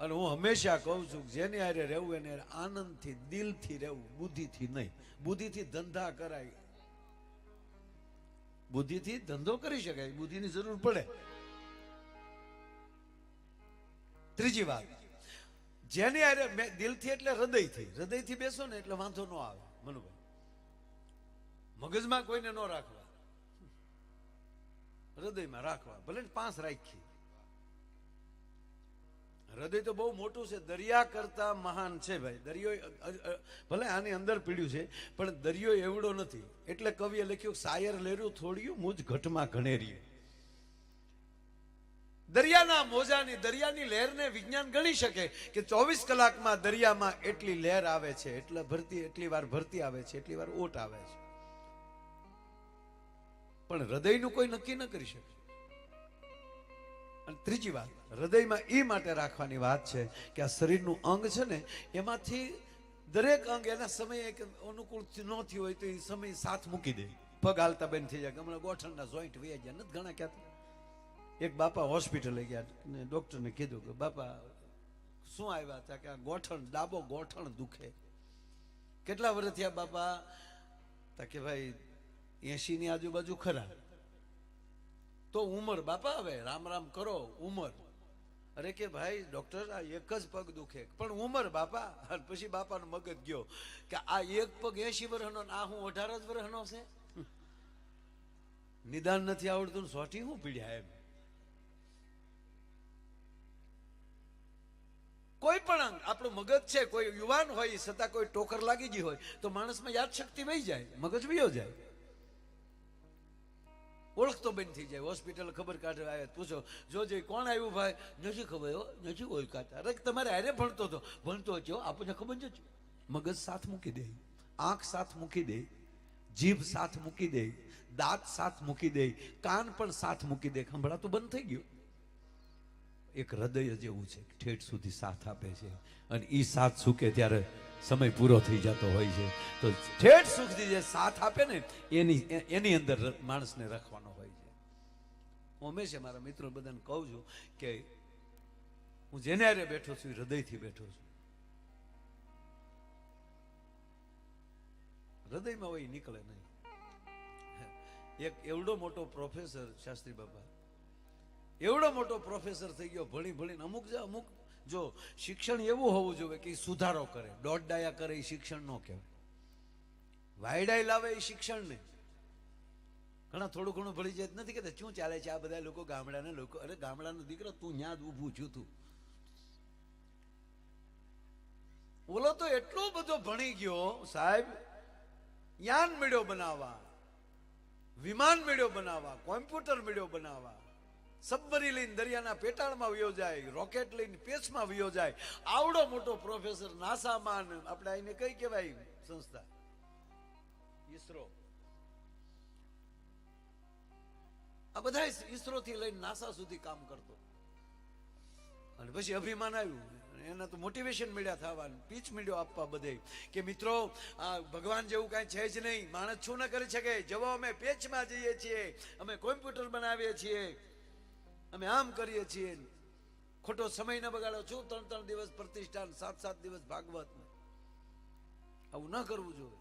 અને હું હંમેશા કહું છું જેની હારે રહેવું એને આનંદથી, દિલથી રહેવું, બુદ્ધિથી નહીં. બુદ્ધિથી ધંધા કરાય. બુદ્ધિથી ધંધો કરી શકાય. બુદ્ધિની જરૂર પડે. ત્રીજી વાત. જેની હારે દિલથી એટલે હૃદયથી. હૃદયથી બેસો ને એટલે વાંધો ન આવે. મનુભાઈ. મગજમાં કોઈને ન રાખવા. હૃદયમાં રાખવા. ભલે પાંચ રાખી હૃદય તો બહુ મોટું છે, દરિયા કરતા મહાન છે ભાઈ. દરિયો ભલે આની અંદર પીડ્યું છે, પણ દરિયો એવડો નથી. એટલે કવિએ લખ્યું, સાયર લેરું થોડ્યું, મુજ ઘટમાં ઘણેર્યું દરિયાના મોજાની, દરિયાની લહેરને વિજ્ઞાન ગણી શકે કે ચોવીસ કલાકમાં દરિયામાં એટલી લહેર આવે છે, એટલે ભરતી, એટલી વાર ભરતી આવે છે, એટલી વાર ઓટ આવે છે. પણ હૃદયનું કોઈ નક્કી ન કરી શકે. અને ત્રીજી વાત, હૃદયમાં એ માટે રાખવાની વાત છે કે આ શરીરનું અંગ છે ને, એમાંથી દરેક અંગ એના સમયે એક અનુકૂળ ન થયું હોય તો એ સમય સાથ મૂકી દે. પગ હાલતા બેન થઈ જાય હમણાં ગોઠણના જોઈન્ટ વહી ગયા, નથી ઘણા ક્યાં એક બાપા હોસ્પિટલે ગયા ને ડૉક્ટરને કીધું કે, બાપા, શું આવ્યા હતા? કે આ ગોઠણ, ડાબો ગોઠણ દુખે. કેટલા વર્ષ થયા બાપા? તા કે ભાઈ એસીની આજુબાજુ ખરા. તો ઉંમર, બાપા, હવે રામ રામ કરો, ઉંમર. અરે કે ભાઈ ડોક્ટર આ એક જ પગ દુખે. પણ ઉંમર, બાપા પછી બાપાનો મગજ ગયો કે આ એક પગ એસી વર્ષનો આ હું અઢાર જ વર્ષનો છે? નિદાન નથી આવડતું સોટી હું પીડ્યા એમ? કોઈ પણ અંગ, આપણું મગજ છે, કોઈ યુવાન હોય, છતાં કોઈ ટોકર લાગી ગઈ હોય, તો માણસમાં યાદ શક્તિ વહી જાય, મગજ વયો જાય. ઓળખતો બંધ થઈ જાય. હોસ્પિટલ ખબર કાઢવા આવે પૂછો જોજે કોણ આવ્યું ભાઈ? નથી ખબર હો નથી ઓળખાતા. અરે, તમારે હારે ભણતો હતો. ભણતો હતો આપણને ખબર નથી. મગજ સાથ મૂકી દે, આંખ સાથ મૂકી દે, જીભ સાથ મૂકી દે, દાંત સાથ મૂકી દે, કાન પણ સાથ મૂકી દે. સંભળાતું બંધ થઈ ગયું. એક હૃદય જેવું છે ઠેઠ સુધી સાથ આપે છે. અને એ સાથ સુકે ત્યારે સમય પૂરો થઈ જતો હોય છે. તો ઠેઠ સુખથી જે સાથ આપે ને, એની એની અંદર માણસને રાખવાનો હોય છે. હું હંમેશા મારા મિત્રો બધાને કહું છું કે હું જેને હારે બેઠો છું હૃદયથી બેઠો છું. હૃદયમાં હોય નીકળે નહીં. એક એવડો મોટો પ્રોફેસર શાસ્ત્રી બાપા. એવડો મોટો પ્રોફેસર થઈ ગયો, ભણી ભણીને અમુક અમુક જો શિક્ષણ એવું હોવું જોઈએ કે સુધારો કરે. દોઢ ડાયા કરે એ શિક્ષણ ન કહેવાય. વાયડાઈ લાવે એ શિક્ષણ ને ઘણા થોડું ઘણું ભણી જાય નથી કહેતા, શું ચાલે છે આ બધા લોકો ગામડાના લોકો? અરે ગામડાનો દીકરો, તું ન્યા ઊભું છું તું. ઓલો તો એટલો બધો ભણી ગયો, સાહેબ, યાન મેળ્યો બનાવવા, વિમાન મેળ્યો બનાવવા, કોમ્પ્યુટર મેળ્યો બનાવવા સબમરી લઈને દરિયાના પેટાળમાં વયો જાય, રોકેટ લઈને પેચમાં વયો જાય. આવડો મોટો પ્રોફેસર નાસામાં આપણે આને કઈ કહેવાય સંસ્થા? ઈસરો. આ બધા ઈસરો થી લઈને નાસા સુધી કામ કરતો. અને પછી અભિમાન આવ્યું. એના તો મોટિવેશન મળ્યા થવાનું, પીચ મળ્યો આપવા બધે. કે મિત્રો, આ ભગવાન જેવું કાંઈ છે જ નહીં. માણસ શું ન કરી શકે. જવો અમે પેચમાં જઈએ છીએ. અમે કોમ્પ્યુટર બનાવીએ છીએ. અમે આમ કરીએ છીએ. ખોટો સમય ન બગાડો. છું ત્રણ ત્રણ દિવસ પ્રતિષ્ઠાન, સાત સાત દિવસ ભાગવત. આવું ન કરવું જોઈએ.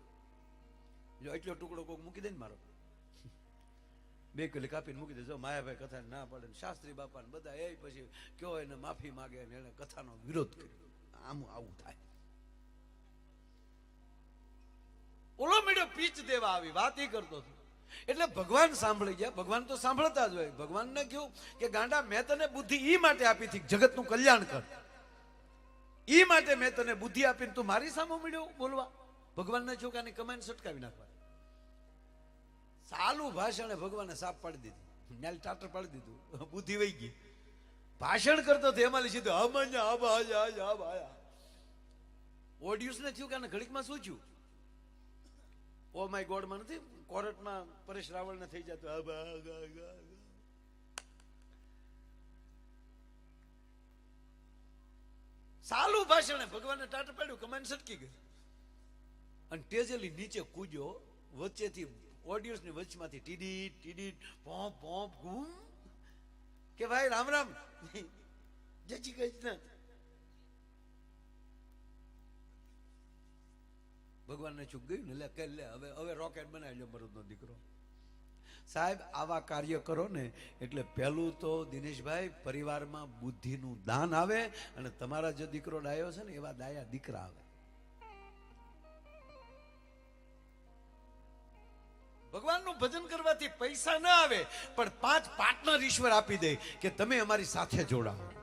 જો એટલો ટુકડો કોઈક મૂકી દે ને મારો. બે કિલો કાપીને મૂકી દેજો માયાભાઈ કથા ના પડે શાસ્ત્રી બાપા ને બધા એ પછી કયો એને માફી માગે ને એને કથાનો વિરોધ કર્યો. આમ આવું થાય. ઓલો મીડિયો પીચ દેવા આવી, વાત એ કરતો હતો. એટલે ભગવાન સાંભળી ગયા. ભગવાન તો સાંભળતા જ હોય. ભગવાનને કહ્યું કે, ગાંડા, મેં તને બુદ્ધિ ઈ માટે આપી હતી જગતનું કલ્યાણ કર. ઈ માટે મેં તને બુદ્ધિ આપીને તું મારી સામે મળ્યો બોલવા. ભગવાનને છોકરાની કમાઈને સટકાવી નાખવા સાલું ભાષણે ભગવાને સાપ પાડી દીધી. ન્યાલ ટાટર પાડી દીધું. બુદ્ધિ વહી ગઈ. ભાષણ કરતો હતો એમાં સીધું હમanya હબ આજા આજા હબ થયું કે ઘડીકમાં શું ઓ માય ગોડમાં નથી? કોર્ટમાં પરેશ રાવળ ને થઈ જતું. સાલું ભાષણે ભગવાને ટાટ પાડ્યું કમાન સટકી ગઈ. અને તેજલી નીચે કૂદ્યો, વચ્ચેથી ઓડિયન્સની વચમાંથી ટીડી ટીડી પોંપ પોંપ ઘૂમ કે ભાઈ રામ રામ. જય શ્રી કૃષ્ણ. ભગવાનને ચૂક ગયું? ને લે, કે લે, હવે હવે રોકેટ બનાવી લો મરુદનો દીકરો. સાહેબ, આવા કાર્ય કરો ને, એટલે પહેલું તો દિનેશભાઈ, પરિવારમાં બુદ્ધિનું દાન આવે અને તમારા જે દીકરો ડાયો છે ને, એવા દાયા દીકરા આવે. ભગવાનનું ભજન કરવાથી પૈસા ના આવે, પણ પાંચ પાર્ટનર ઈશ્વર આપી દે કે તમે અમારી સાથે જોડાઓ.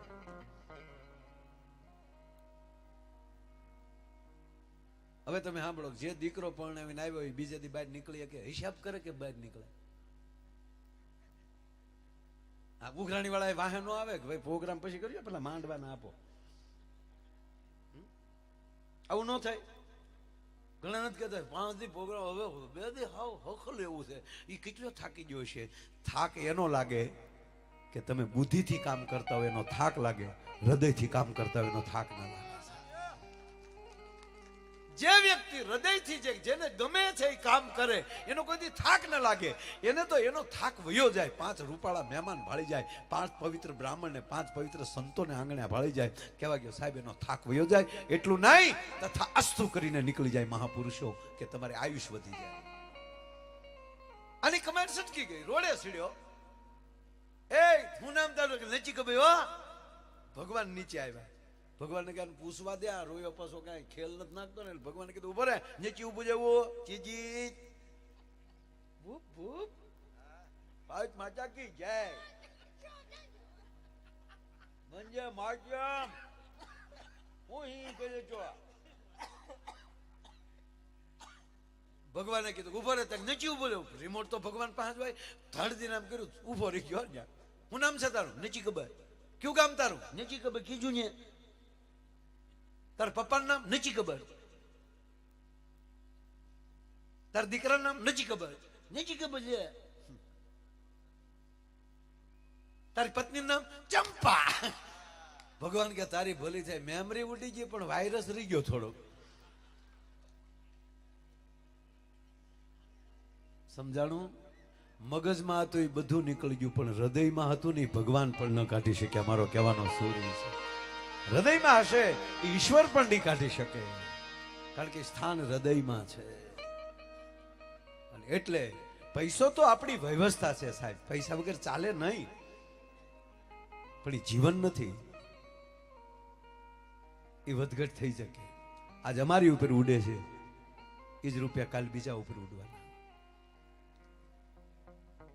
હવે તમે સાંભળો જે દીકરો પરણાવીને આવ્યો એ બીજે બહાર નીકળી કે હિસાબ કરે કે બહાર નીકળે? આ ઉઘરાણી વાળા વાહન નો આવે કે ભાઈ પ્રોગ્રામ પછી કરજો પેલા માંડવાના આપો. આવું ન થાય. ઘણા નથી કહેતા પાંચ દી પ્રોગ્રામ, હવે બે દી હાવ હખલ એવું છે. એ કેટલો થાકી ગયો છે. થાક એનો લાગે કે તમે બુદ્ધિથી કામ કરતા હોય એનો થાક લાગે, હૃદયથી કામ કરતા હોય એનો થાક ના લાગે. જે વ્યક્તિ હૃદયથી જે જેને ગમે છે એ કામ કરે, એનો કોઈથી થાક ન લાગે. એને તો એનો થાક વયો જાય, પાંચ રૂપાળા મહેમાન ભાળી જાય, પાંચ પવિત્ર બ્રાહ્મણને, પાંચ પવિત્ર સંતોને આંગણે ભાળી જાય. કહેવા ગયો, સાહેબ, એનો થાક વયો જાય. એટલું નહીં, તથા અસ્તુ કરીને નીકળી જાય મહાપુરુષો કે તમારે આયુષ વધી જાય. આની કમેન્ટ સટકી ગઈ, રોડે સીડ્યો. એ, હું નામ તારું નચી હો. ભગવાન નીચે આવ્યા. ભગવાનને કે પૂછવા દે રોયો પાછો કાંઈ ખેલ નથી નાખતો ને ભગવાને કીધું, ઊભો રે, નીચે ઉભું જવું ચીજી ભૂપ ભૂપ. ભારત માતા કી જય. મંજે માજમ હું હી કહે છો? ભગવાને કીધું, ઊભો રે તને નીચે ઊભો રહ્યો રિમોટ તો ભગવાન પાસે ભાઈ ધડ નામ કર્યું, ઊભો રહી ગયો ને હું નામ છે તારું? નીચી ખબર. કયું કામ તારું? નીચી ખબર, કીધું ને. તાર પપ્પાનું નામ નથી ખબર. તાર દીકરાનું નામ નથી ખબર. નથી ખબર છે. તારી પત્નીનું નામ ચંપા. ભગવાન કે તારી ભલી થાય. મેમરી ઉડી ગઈ પણ વાયરસ રહી ગયો થોડોક. સમજાણું? મગજમાં હતું એ બધું નીકળી ગયું, પણ હૃદયમાં હતું નહીં ભગવાન પણ ન કાઢી શક્યા. મારો કહેવાનો સૂર્ય છે. હૃદયમાં હશે, ઈશ્વર પણ નહીં કાઢી શકે. કારણ કે સ્થાન હૃદયમાં છે. એટલે પૈસો તો આપણી વ્યવસ્થા છે સાહેબ. પૈસા વગર ચાલે નહીં. પણ જીવન નથી. એ વધઘટ થઈ શકે. આજ અમારી ઉપર ઉડે છે. એ જ રૂપિયા કાલ બીજા ઉપર ઉડવાના.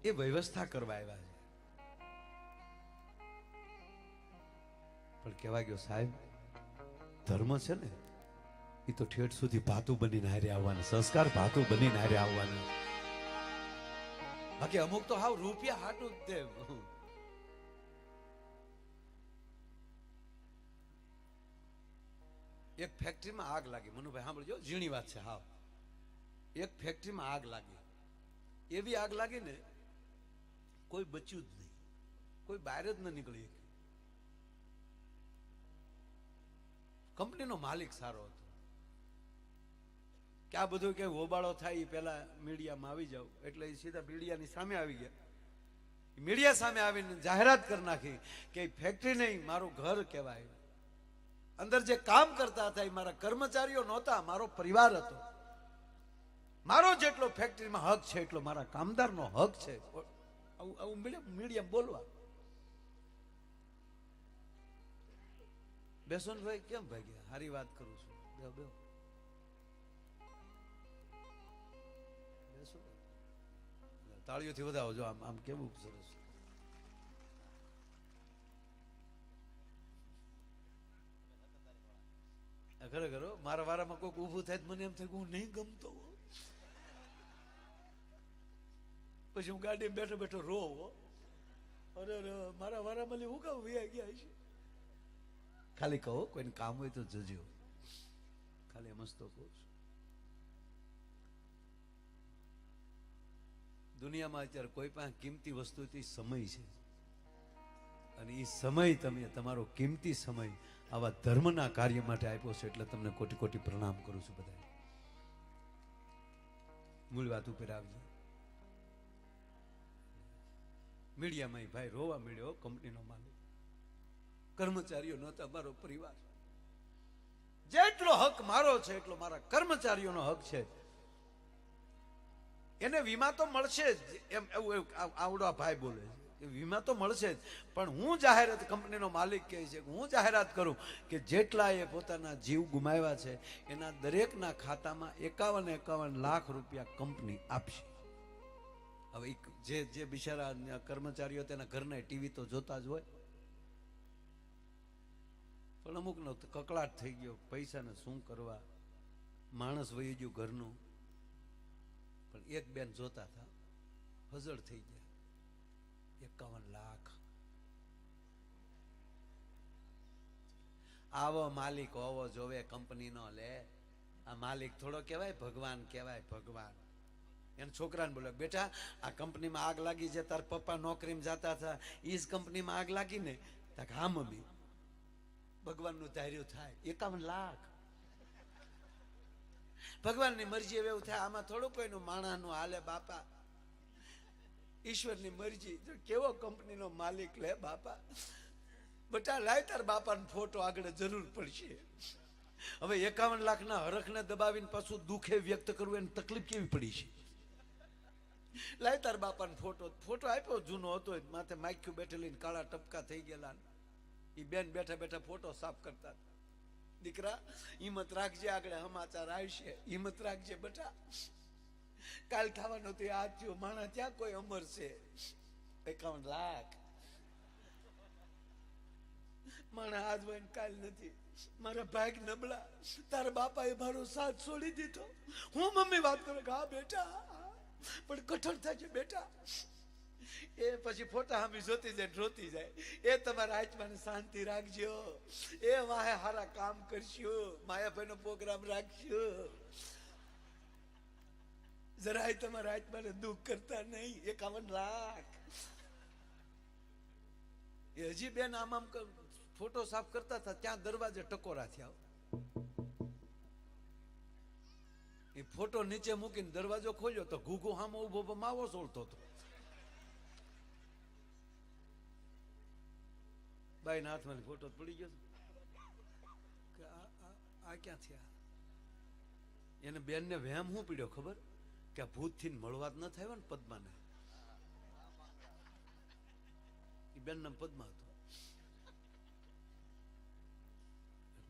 એ વ્યવસ્થા કરવા આવ્યા છે. પણ કહેવા ગયો, સાહેબ, ધર્મ છે ને એ તો ઠેઠ સુધી ભાતું બનીને હારે આવવાના, સંસ્કાર ભાતું બનીને હારે આવવાના. બાકી અમુક તો હાવ રૂપિયા હાટું જ એક ફેક્ટરીમાં આગ લાગી. મનુભાઈ, સાંભળજો, ઝીણી વાત છે, હાવ. એક ફેક્ટરીમાં આગ લાગી. એવી આગ લાગી ને કોઈ બચ્યું જ નહીં. કોઈ બહાર જ ન નીકળી શક્યું. કંપનીનો માલિક સારો હતો. કે આ બધું કે હોબાળો થાય એ પહેલા મીડિયામાં આવી જાવ એટલે એ સીધા મીડિયાની સામે આવી ગયા. મીડિયા સામે આવીને જાહેરાત કરી નાખી કે ફેક્ટરી નહીં, મારું ઘર કહેવાય. અંદર જે કામ કરતા હતા એ મારા કર્મચારીઓ નહોતા, મારો પરિવાર હતો. મારો જેટલો ફેક્ટરીમાં હક છે એટલો મારા કામદારનો હક છે. આવું આવું મીડિયા બોલવા. બેસો ને ભાઈ, કેમ ભાગ્યા? હારી વાત કરું છું. બેહો બેહો. બેસો તાળીઓથી વધાવો, જો આમ આમ કેવું સરસ. ખરેખર મારા વારામાં કોઈક ઊભું થાય મને એમ થાય કે હું નહીં ગમતો પછી હું ગાડીમાં બેઠો બેઠો રો અરે મારા વારામાં હું કામ વ્યા ગયા છે. ખાલી કહો, કોઈને કામ હોય તો જજો. ખાલી એમ જ તો કહું છું. દુનિયામાં અત્યારે કોઈ પણ કિંમતી વસ્તુ સમય છે. અને એ સમય તમે, તમારો કિંમતી સમય આવા ધર્મના કાર્ય માટે આપ્યો છે એટલે તમને કોટી કોટી પ્રણામ કરું છું બધા મૂળ વાત ઉપર આવી મીડિયામાં ભાઈ રોવા મળ્યો, કંપનીનો માલિક. કર્મચારીઓ નહોતા મારો પરિવાર. જેટલો હક મારો છે, એટલો મારા કર્મચારીઓનો હક છે. એને વીમા તો મળશે જ, એમ એવું એવું આવડો ભાઈ બોલે છે. વીમા તો મળશે જ, પણ હું જાહેરાત કંપનીનો માલિક કહે છે હું જાહેરાત કરું કે જેટલા એ પોતાના જીવ ગુમાવ્યા છે, એના દરેકના ખાતામાં એકાવન એકાવન લાખ રૂપિયા કંપની આપશે. હવે જે જે બિચારા કર્મચારીઓ તેના ઘરના ટીવી તો જોતા જ હોય. પણ અમુકનો કકળાટ થઈ ગયો, પૈસાને શું કરવા? માણસ વહી ગયું ઘરનું. પણ એક બેન જોતા હતા હજળ થઈ ગયા. એકાવન લાખ. આવો માલિક, હોવો જોવે કંપનીનો લે. આ માલિક થોડો કહેવાય, ભગવાન કહેવાય, ભગવાન. એને છોકરાને બોલો બેટા, આ કંપનીમાં આગ લાગી છે, તાર પપ્પા નોકરીમાં જતા હતા. એ જ કંપનીમાં આગ લાગી ને? તા કે હા, મમ્મી. ભગવાનનું ધાર્યું થાય. એકાવન લાખ. ભગવાનની મરજી એવું થાય. આમાં થોડું કોઈનું માણાનું હાલે બાપા. ઈશ્વરની મરજી. કેવો કંપનીનો માલિક લે બાપા. બટા લાય તાર બાપાનો ફોટો આગળ જરૂર પડશે. હવે એકાવન લાખના હરખને દબાવીને પાછું દુઃખે વ્યક્ત કરવું એની તકલીફ કેવી પડી છે? લાય તાર બાપાનો ફોટો. ફોટો આપ્યો, જૂનો હતો. માથે માખ્યું બેઠેલી કાળા ટપકા થઈ ગયેલા. એ બેન બેઠા બેઠા ફોટો સાફ કરતા. દીકરા, હિંમત રાખજે આગળ સમાચાર આવશે. હિંમત રાખજે બેટા. કાલ થવાનો તે આ થયો. માણસ ત્યાં કોઈ અમર છે? એકાવન લાખ. માણા આજ હોય કાલ નથી. મારા ભાગ નબળા. તારા બાપાએ મારો સાથ છોડી દીધો. હું મમ્મી વાત કરું કે, હા બેટા પણ કઠણ થાય છે બેટા. એ પછી ફોટા સામે જોતી જાય ને રોતી જાય. એ તમારા આત્માને શાંતિ રાખજો. એ વાહે હારા કામ કરશો. માયાભાઈનો પ્રોગ્રામ રાખશો. જરાય તમારા આત્માને દુઃખ કરતા નહીં. એકાવન લાખ. એ હજી બેન આમ આમ ફોટો સાફ કરતા હતા, ત્યાં દરવાજે ટકોરા થયા. એ ફોટો નીચે મૂકીને દરવાજો ખોલ્યો તો ઘૂઘો હામો ઊભો માવો સોળતો હતો. બાઈના હાથમાં ફોટો પડી ગયો કે આ ક્યાં થયા? એને બેનને વહેમ શું પીડ્યો ખબર? કે આ ભૂતથી મળવા જ ન થાય ને પદ્માને. એ બેનના પદ્મા હતો.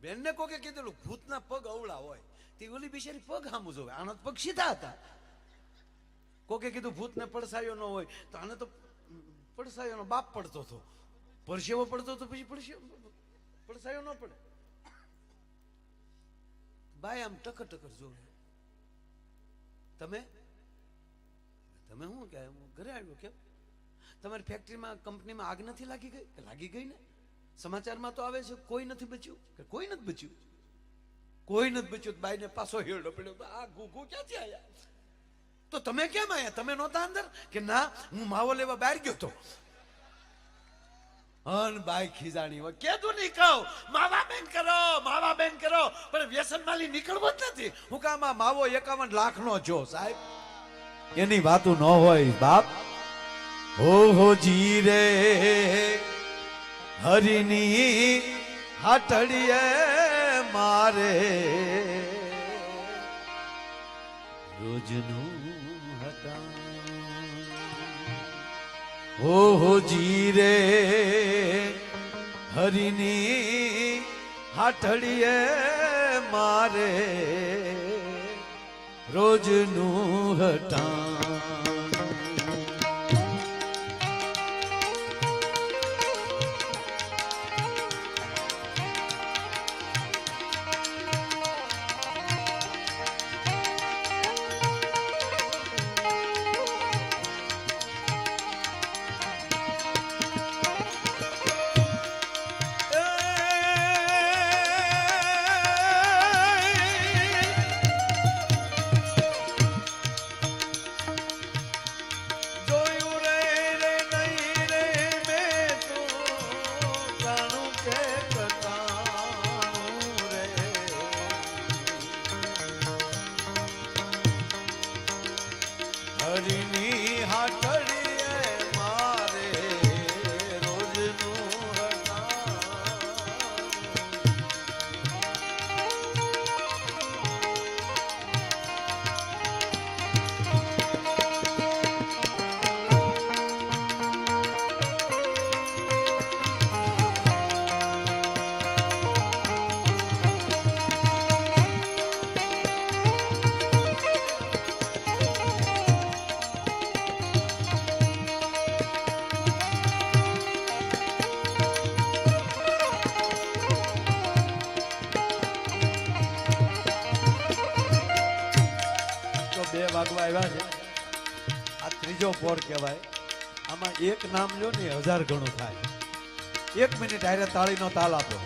બેનને કોકે કીધેલું ભૂતના પગ અવળા હોય. તે ઓલી બિચારી પગ હામું જોવે. આના પગ સીધા હતા. કોકે કીધું ભૂતને પડસાયો ન હોય. તો આને તો પડસાયોનો બાપ પડતો હતો. પરસેવો પડતો તો પછી પડસેવો પડસાયો ન પડે. બાય આમ ટકર ટકર જોવે. તમે? તમે શું કે ઘરે આવ્યો કેમ? તમારી ફેક્ટરીમાં કંપનીમાં આગ નથી લાગી ગઈ? કે લાગી ગઈ ને? સમાચારમાં તો આવે છે કોઈ નથી બચ્યું? કે કોઈ નથી બચ્યું? કોઈ નથી બચ્યું? બાઈને પાછો હેડો પડ્યો. આ ઘૂઘુ ક્યાંથી આવ્યા તો તમે કેમ આયા? તમે નહોતા અંદર? કે ના, હું માવો લેવા બહાર ગયો તો. અન બાઈ ખીજાણી હોય. કેતું નહીં કહો માવા બેન કરો, માવા બેન કરો. પણ વ્યસન માલી નીકળવો જ નથી. હું કામ માવો એકાવન લાખ નો જો સાહેબ. એની વાતું ન હોય, બાપ. હો હો જી રે, હરિની હાટડીએ મારે. રોજનું હો હો જી રે હરિની હાટડીએ મારે રોજનું હટાણ આ કહેવાય. આમાં એક નામ લ્યો ને હજાર ગણું થાય. એક મિનિટ આરે તાળીનો તાલ આપો.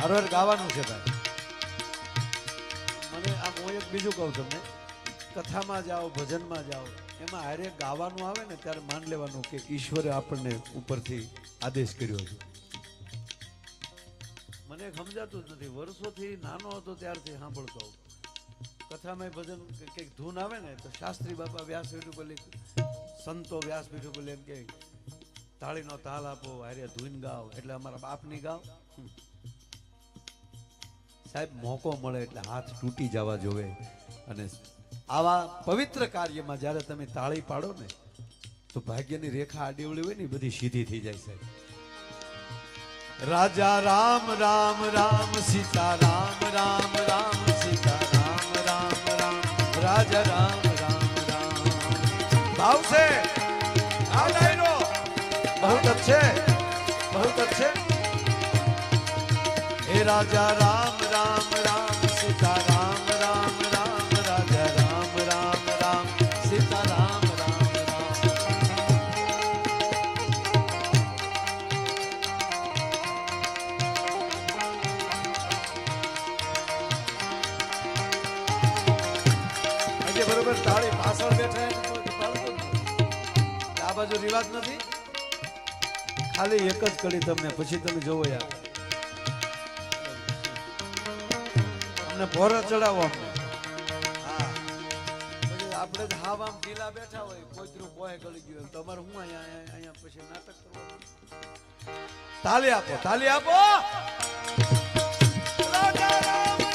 હારો ગાવાનું છે ભાઈ. મને આમ હું એક બીજું કહું તમને. કથામાં જાઓ, ભજનમાં જાઓ, એમાં હારે ગાવાનું આવે ને ત્યારે માન લેવાનું કે ઈશ્વરે આપણને ઉપરથી આદેશ કર્યો છે. મને સમજાતું જ નથી. વર્ષોથી નાનો હતો ત્યારથી સાંભળતો. કથામાં ભજન કંઈક ધૂન આવે ને તો શાસ્ત્રી બાપા વ્યાસ લીખ- સંતો વ્યાસપીઠ બોલે એમ કે, તાળીનો તાલ આપો, હારે ધૂન ગાવ એટલે અમારા બાપની ગાવ. સાહેબ, મોકો મળે એટલે હાથ તૂટી જવા જોવે. અને આવા પવિત્ર કાર્યમાં જ્યારે તમે તાળી પાડો ને, તો ભાગ્યની રેખા આડીવડી હોય ને બધી સીધી થઈ જાય સાહેબ. રાજા રામ રામ રામ સીતા રામ રામ રામ સીતા રામ રામ રામ, રાજા રામ. છે આ ડાયરો બહુત અચ્છે બહુત અચ્છે હે રાજા, રામ રામ રામ, સીતા, રામ રામ રામ, રાજા, રામ રામ રામ, સીતા, રામ રામ રામ. આજે બરોબર તાળી પાછળ બેઠા બાજુ રિવાજ નથી? ખાલી એક જ કડી તમને, પછી તમે જોવો યાર. અમને ભોર ચડાવો અમને. આપણે હાવ આમ ઢીલા બેઠા હોય કોઈતરું બોય ગળી ગયું તમારે હું અહીંયા અહીંયા પછી નાટક કરવાનું? તાલી આપો તાલી આપો! રાજા રામ!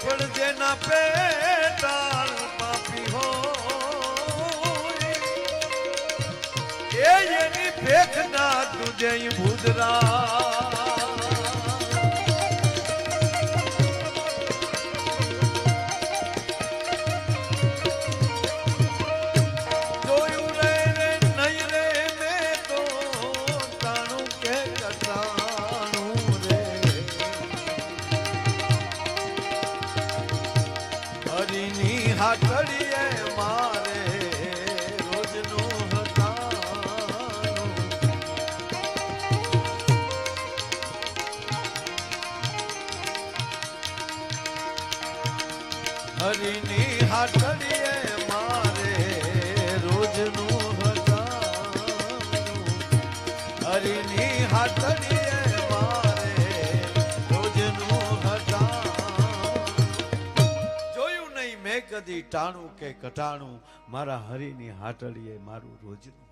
પણ જેના પેટાળ પાપી હો એ એની ભેખ ના તુજે ભૂદરા હરીની હાટડીએ મારે રોજનું હટાણું હરીની હાટડીએ કદી ટાણું કે કટાણું? મારા હરિની હાટડીએ મારું રોજનું